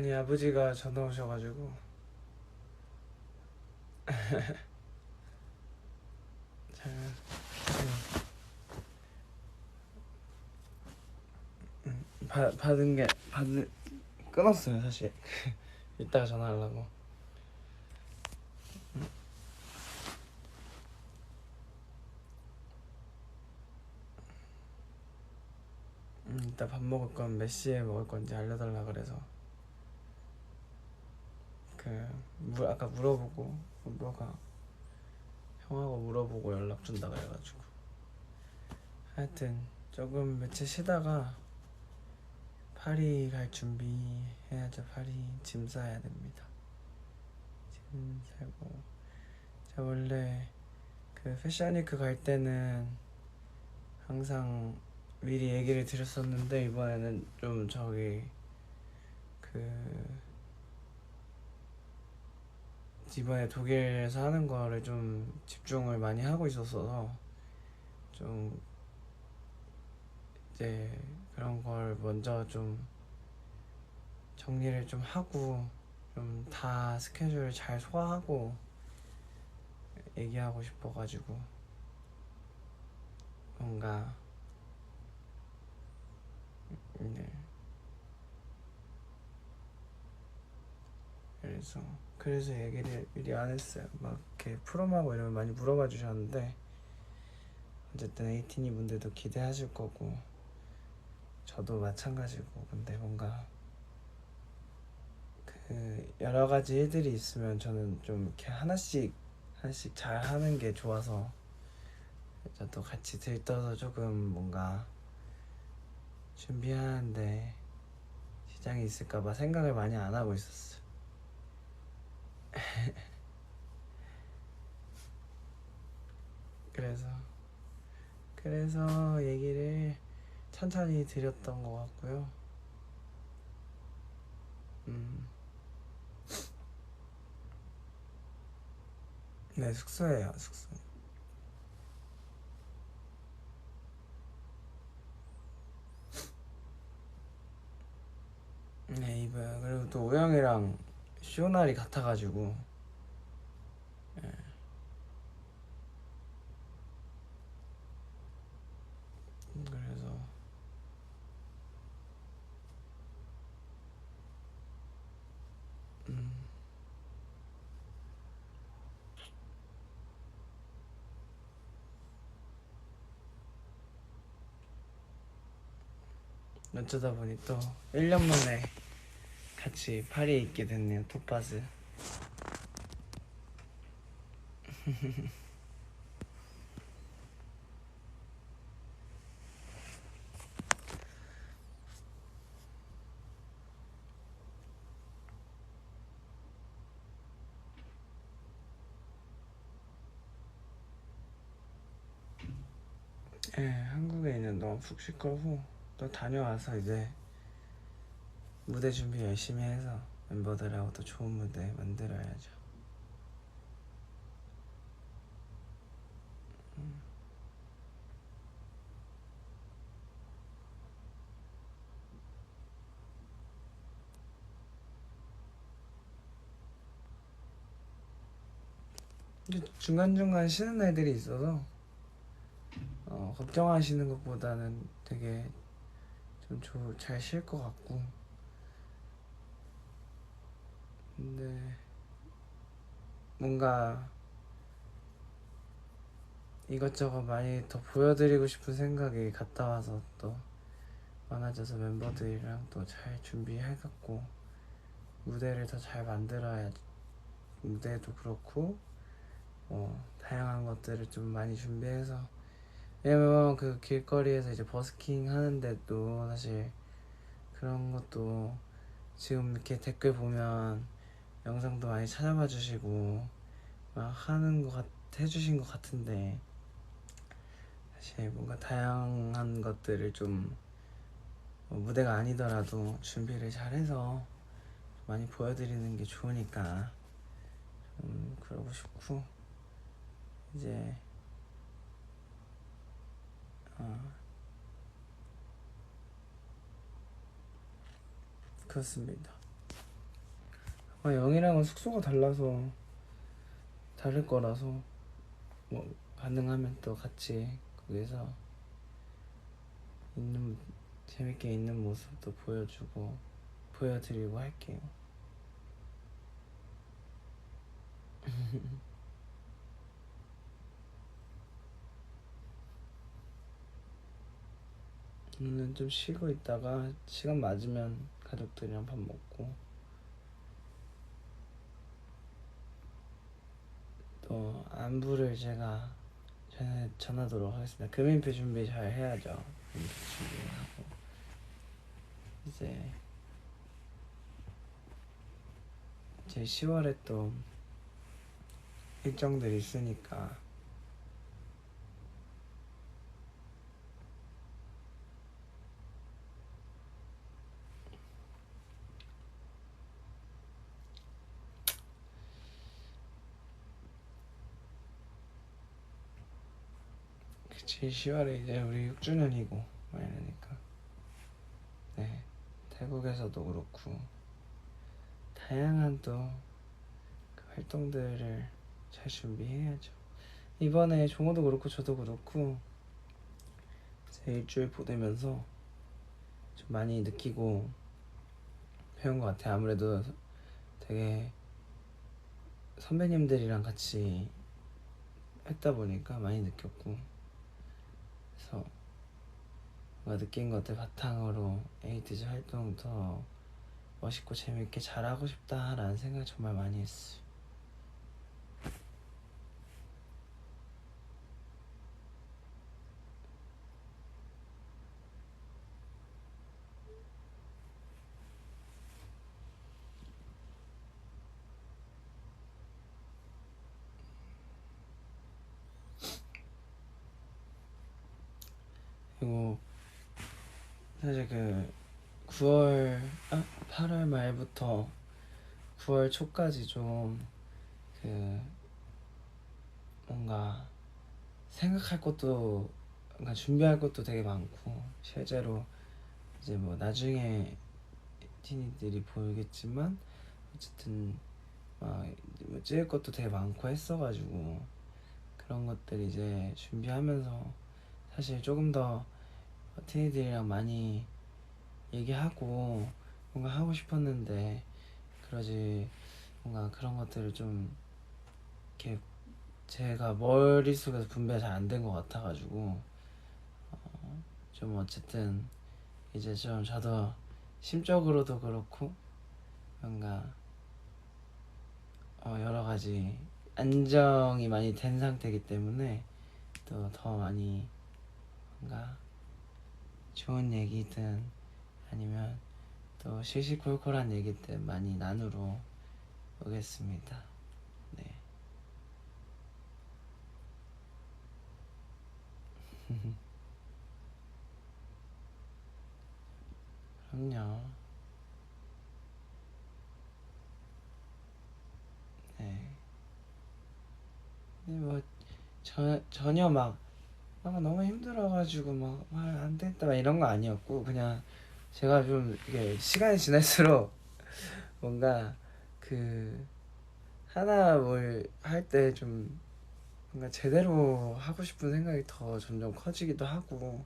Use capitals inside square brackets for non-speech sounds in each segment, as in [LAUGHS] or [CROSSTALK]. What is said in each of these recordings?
아니 아버지가 전화 오셔가지고. [LAUGHS] 잘 음, 받 받은 게 받은 끊었어요 사실. [LAUGHS] 이따가 전화하려고. 음, 이따 밥 먹을 건 몇 시에 먹을 건지 알려달라 그래서 그 물, 아까 물어보고 너가 형하고 물어보고 연락 준다 그래가지고. 하여튼 조금 며칠 쉬다가 파리 갈 준비해야죠. 파리 짐 싸야 됩니다. 짐 싸고. 제가 원래 그 패션위크 갈 때는 항상 미리 얘기를 드렸었는데 이번에는 좀 저기 그 이번에 독일에서 하는 거를 좀 집중을 많이 하고 있었어서 좀 이제 그런 걸 먼저 좀 정리를 좀 하고 좀 다 스케줄을 잘 소화하고 얘기하고 싶어가지고 뭔가 네. 그래서 그래서 얘기를 미리 안 했어요. 막 이렇게 프롬하고 이러면 많이 물어봐 주셨는데 어쨌든 에이티니 분들도 기대하실 거고 저도 마찬가지고 근데 뭔가 그 여러 가지 일들이 있으면 저는 좀 이렇게 하나씩 하나씩 잘 하는 게 좋아서 저도 같이 들떠서 조금 뭔가 준비하는데 시장이 있을까봐 생각을 많이 안 하고 있었어. [LAUGHS] 그래서 그래서 얘기를 천천히 드렸던 것 같고요. 음. 네 숙소예요 숙소. 네 입어요. 그리고 또 우영이랑 쇼날이 같아가지고 예. 그래서 음. 어쩌다 보니 또 1년 만에 같이 파리에 있게 됐네요 톱바즈 [LAUGHS] 예, 한국에 있는 너무 푹쉴 거고 또 다녀와서 이제 무대 준비 열심히 해서 멤버들하고 또 좋은 무대 만들어야죠. 중간중간 쉬는 날들이 있어서 어, 걱정하시는 것보다는 되게 좀 잘 쉴 것 같고 근데 뭔가 이것저것 많이 더 보여드리고 싶은 생각이 갔다 와서 또 많아져서 멤버들이랑 또 잘 준비해갖고 무대를 더 잘 만들어야 무대도 그렇고 뭐 다양한 것들을 좀 많이 준비해서 왜냐면 그 길거리에서 이제 버스킹 하는데도 사실 그런 것도 지금 이렇게 댓글 보면 영상도 많이 찾아봐 주시고 막 하는 것 같, 해주신 것 같은데 사실 뭔가 다양한 것들을 좀뭐 무대가 아니더라도 준비를 잘해서 많이 보여드리는 게 좋으니까 좀 그러고 싶고 이제 어 그렇습니다. 아, 영이랑은 숙소가 달라서 다를 거라서 뭐 가능하면 또 같이 거기서 있는 재밌게 있는 모습도 보여주고 보여드리고 할게요. [LAUGHS] 오늘 좀 쉬고 있다가 시간 맞으면 가족들이랑 밥 먹고 또 안부를 제가 전해 전하도록 하겠습니다. 금인표 준비 잘 해야죠. 금인표 준비하고 이제 제 10월에 또 일정들이 있으니까 그치. 10월에 이제 우리 6주년이고 막 이러니까. 네. 태국에서도 그렇고. 다양한 또 그 활동들을 잘 준비해야죠. 이번에 종호도 그렇고 저도 그렇고 제 일주일 보내면서 좀 많이 느끼고 배운 것 같아요. 아무래도 되게 선배님들이랑 같이 했다 보니까 많이 느꼈고 그래서 느낀 것들 바탕으로 에이티즈 활동 더 멋있고 재밌게 잘하고 싶다라는 생각 정말 많이 했어요. 그리고 사실 그 9월 아 8월 말부터 9월 초까지 좀 그 뭔가 생각할 것도 뭔가 준비할 것도 되게 많고 실제로 이제 뭐 나중에 티니들이 보이겠지만 어쨌든 막뭐 찍을 것도 되게 많고 했어가지고 그런 것들 이제 준비하면서 사실 조금 더 티니들이랑 많이 얘기하고 뭔가 하고 싶었는데 그러지 뭔가 그런 것들을 좀 이렇게 제가 머릿속에서 분배가 잘 안 된 것 같아가지고 어, 좀 어쨌든 이제 좀 저도 심적으로도 그렇고 뭔가 어, 여러 가지 안정이 많이 된 상태이기 때문에 또 더 많이 뭔가 좋은 얘기든 아니면 또 시시콜콜한 얘기들 많이 나누러 오겠습니다. 네. [LAUGHS] 그럼요. 네. 근데 뭐 저, 전혀 막, 막 너무 힘들어가지고 막말안 됐다 막 이런 거 아니었고 그냥 제가 좀 이게 시간이 지날수록 [LAUGHS] 뭔가 그 하나 뭘 할 때 좀 뭔가 제대로 하고 싶은 생각이 더 점점 커지기도 하고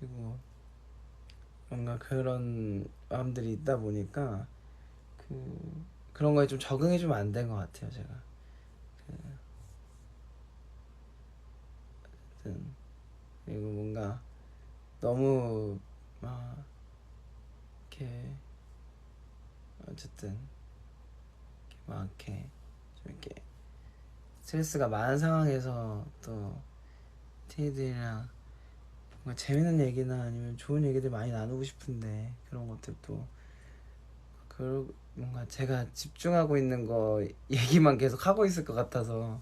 그리고 뭔가 그런 마음들이 있다 보니까 그 그런 거에 좀 적응이 좀 안 된 것 같아요 제가 그 어쨌든 그리고 뭔가 너무 막 이렇게 어쨌든 이렇게 막 이렇게 좀 이렇게 스트레스가 많은 상황에서 또 티니들이랑 뭔가 재밌는 얘기나 아니면 좋은 얘기들 많이 나누고 싶은데 그런 것들도 그 뭔가 제가 집중하고 있는 거 얘기만 계속 하고 있을 것 같아서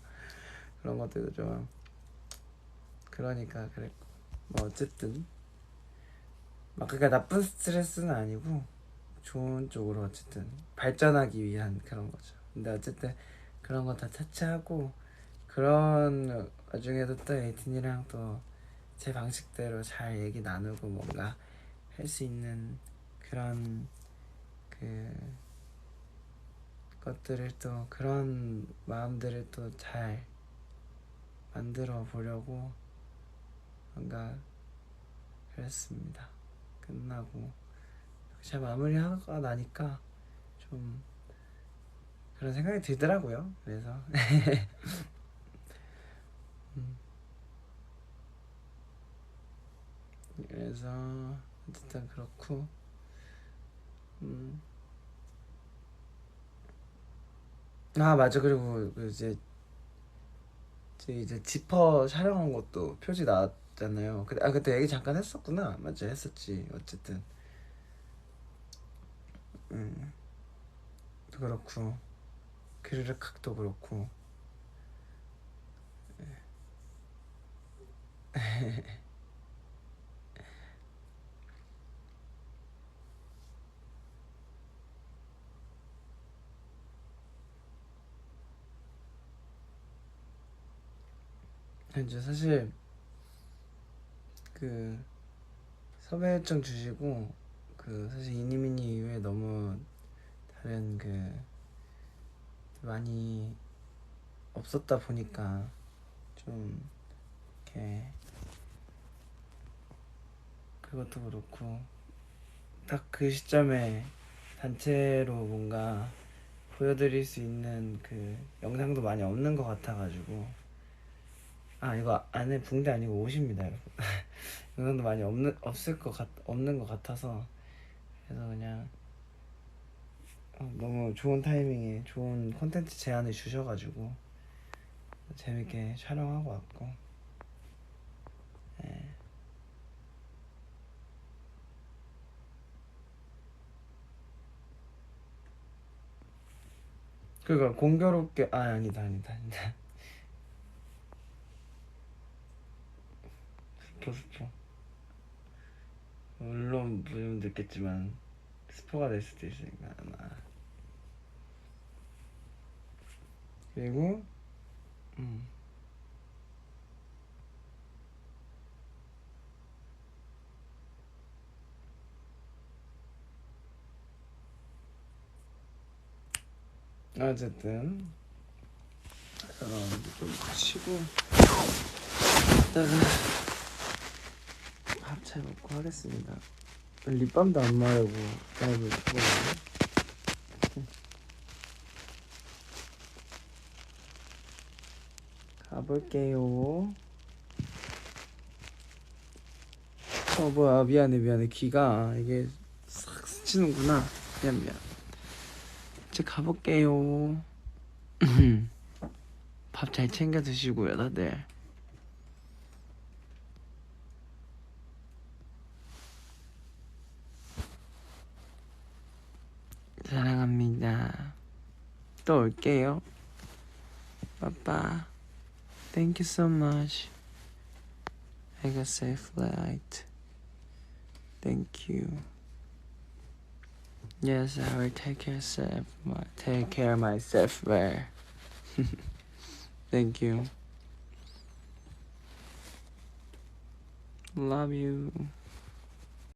그런 것들도 좀 그러니까 그랬고 뭐 어쨌든 막 그러니까 나쁜 스트레스는 아니고 좋은 쪽으로 어쨌든 발전하기 위한 그런 거죠. 근데 어쨌든 그런 거 다 차치하고 그런 와중에도 또 에이틴이랑 또 제 방식대로 잘 얘기 나누고 뭔가 할 수 있는 그런 그 것들을 또 그런 마음들을 또 잘 만들어 보려고 뭔가 그랬습니다. 끝나고 잘 마무리하고 나니까 좀 그런 생각이 들더라고요. 그래서 [LAUGHS] 음. 그래서 어쨌든 그렇고 음. 아 맞아 그리고 그 이제 이제 지퍼 촬영한 것도 표지 나왔 잖아요. 근데 아 그때 얘기 잠깐 했었구나. 맞아 했었지. 어쨌든 음 그렇고 그르륵학도 그렇고 [LAUGHS] 이제 사실 그 섭외 요청 주시고 그 사실 이니미니 이후에 너무 다른 그 많이 없었다 보니까 좀 이렇게 그것도 그렇고 딱 그 시점에 단체로 뭔가 보여드릴 수 있는 그 영상도 많이 없는 것 같아가지고 아 이거 안에 붕대 아니고 옷입니다 여러분 [LAUGHS] 영상도 많이 없는 없을 것 같, 없는 것 같아서 그래서 그냥 어, 너무 좋은 타이밍에 좋은 콘텐츠 제안을 주셔가지고 재밌게 촬영하고 왔고. 예. 그니까 공교롭게 아 아니다 아니다 아니다. 스포 [LAUGHS] 스포 물론 보시면 듣겠지만 스포가 될 수도 있으니까 아마 그리고 음. 어쨌든 그럼 좀 쉬고 이따가 밥잘 먹고 하겠습니다 립밤도 안 마르고 라이브 찍어보네 가볼게요. 어 뭐야 미안해 미안해 귀가 이게 싹 스치는구나 미안 미안. 이제 가볼게요. [CLEARS THROAT] 밥 잘 챙겨 드시고요 다들. 또 올게요. 빠빠. Thank you so much. Have a safe flight. Thank you. Yes, I will take care of my take care of myself well. [LAUGHS] Thank you. Love you.